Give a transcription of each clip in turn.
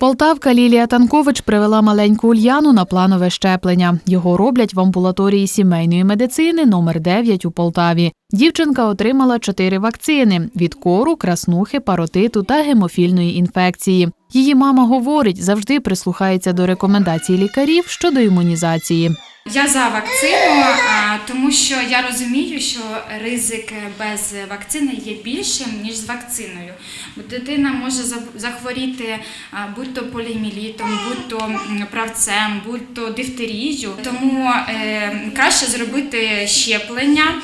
Полтавка Лілія Танкович привела маленьку Ульяну на планове щеплення. Його роблять в амбулаторії сімейної медицини номер 9 у Полтаві. Дівчинка отримала чотири вакцини: від кору, краснухи, паротиту та гемофільної інфекції. Її мама говорить, завжди прислухається до рекомендацій лікарів щодо імунізації. Я за вакцину, тому що я розумію, що ризик без вакцини є більшим ніж з вакциною. Бо дитина може захворіти будь-то поліоміелітом, будь-то правцем, будь-то дифтерією. Тому е, краще зробити щеплення.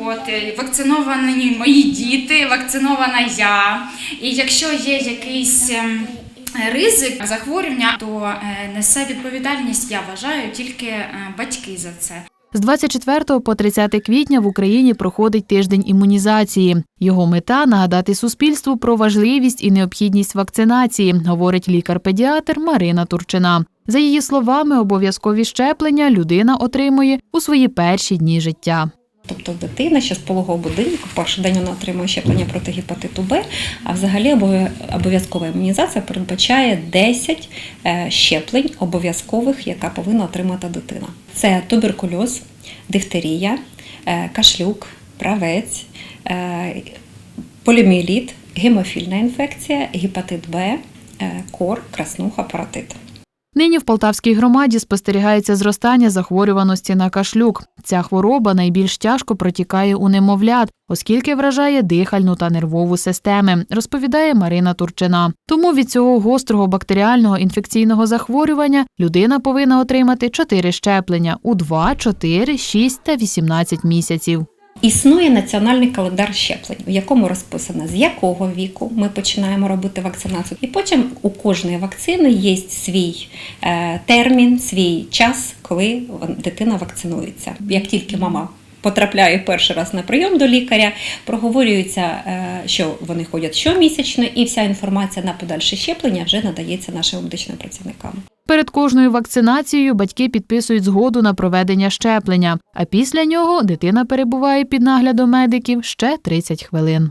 От е, вакциновані мої діти, вакцинована я. І якщо є якийсь ем, ризик захворювання, то е, несе відповідальність, я вважаю, тільки е, батьки за це. З 24 по 30 квітня в Україні проходить тиждень імунізації. Його мета нагадати суспільству про важливість і необхідність вакцинації, говорить лікар-педіатр Марина Турчина. За її словами, обов'язкові щеплення людина отримує у свої перші дні життя. Тобто дитина ще з пологового будинку, перший день вона отримує щеплення проти гепатиту Б, а взагалі обов'язкова імунізація передбачає 10 е, щеплень обов'язкових, яка повинна отримати дитина. Це туберкульоз, дифтерія, е, кашлюк, правець, е, поліоміеліт, гемофільна інфекція, гепатит Б, кор, краснуха, паротит. Нині в Полтавській громаді спостерігається зростання захворюваності на кашлюк. Ця хвороба найбільш тяжко протікає у немовлят, оскільки вражає дихальну та нервову системи, розповідає Марина Турчина. Тому від цього гострого бактеріального інфекційного захворювання людина повинна отримати 4 щеплення у 2, 4, 6 та 18 місяців. Існує національний календар щеплень, в якому розписано, з якого віку ми починаємо робити вакцинацію. І потім у кожної вакцини є свій е, термін, свій час, коли дитина вакцинується. Як тільки мама потрапляє перший раз на прийом до лікаря, проговорюється, е, що вони ходять щомісячно, і вся інформація на подальше щеплення вже надається нашим медичним працівникам. Перед кожною вакцинацією батьки підписують згоду на проведення щеплення, а після нього дитина перебуває під наглядом медиків ще 30 хвилин.